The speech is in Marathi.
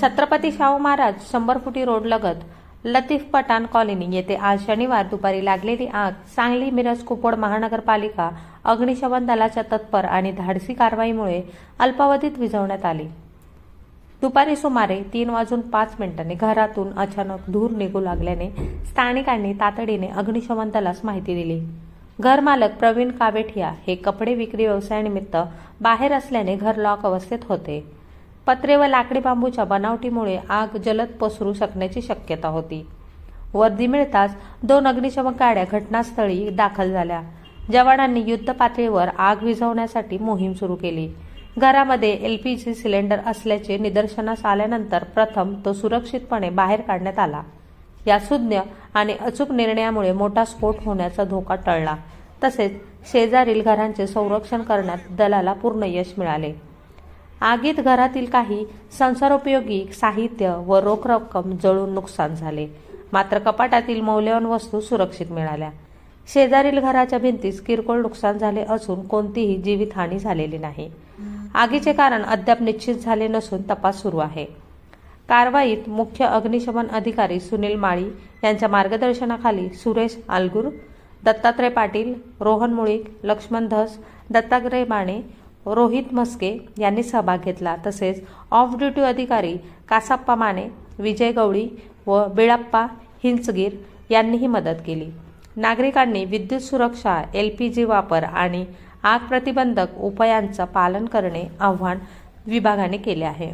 छत्रपती शाहू महाराज शंभर फुटी रोड लगत लतीफ पठाण कॉलनी येथे आज शनिवार दुपारी लागलेली आग सांगली मिरज कुपड महानगरपालिका अग्निशमन दलाच्या तत्पर आणि धाडसी कारवाईमुळे अल्पावधीत विझवण्यात आली. दुपारी सुमारे तीन वाजून पाच मिनिटांनी घरातून अचानक धूर निघू लागल्याने स्थानिकांनी तातडीने अग्निशमन दलास माहिती दिली. घरमालक प्रवीण कावेठिया हे कपडे विक्री व्यवसायानिमित्त बाहेर असल्याने घर लॉक अवस्थेत होते. पत्रे व लाकडी बांबूच्या बनावटीमुळे आग जलद पसरू शकण्याची शक्यता होती. वर्दी मिळताच दोन अग्निशमन गाड्या घटनास्थळी दाखल झाल्या. जवानांनी युद्ध पातळीवर आग विझवण्यासाठी मोहीम सुरू केली. घरामध्ये एलपीजी सिलेंडर असल्याचे निदर्शनास आल्यानंतर प्रथम तो सुरक्षितपणे बाहेर काढण्यात आला. या सुज्ञ आणि अचूक निर्णयामुळे मोठा स्फोट होण्याचा धोका टळला. तसेच शेजारील घरांचे संरक्षण करण्यात दलाला पूर्ण यश मिळाले. आगीत घरातील काही संसारोपयोगी साहित्य व रोख रक्कम जळून नुकसान झाले. मात्र कपाटातील मौल्यवान वस्तू सुरक्षित मिळाल्या. शेजारील घराच्या भिंतीस किरकोळ नुकसान झाले असून कोणतीही जीवितहानी झालेली नाही. आगीचे कारण अद्याप निश्चित झाले नसून तपास सुरू आहे. कारवाईत मुख्य अग्निशमन अधिकारी सुनील माळी यांच्या मार्गदर्शनाखाली सुरेश आलगुर दत्तात्रय पाटील रोहन मुळीक लक्ष्मण धस दत्तात्रय माने रोहित म्हस्के यांनी सहभाग घेतला. तसेच ऑफ ड्युटी अधिकारी कासाप्पा माने विजय गवळी व बिळाप्पा हिंचगीर यांनीही मदत केली. नागरिकांनी विद्युत सुरक्षा एल पी जी वापर आणि आग प्रतिबंधक उपायांचं पालन करणे आव्हान विभागाने केले आहे.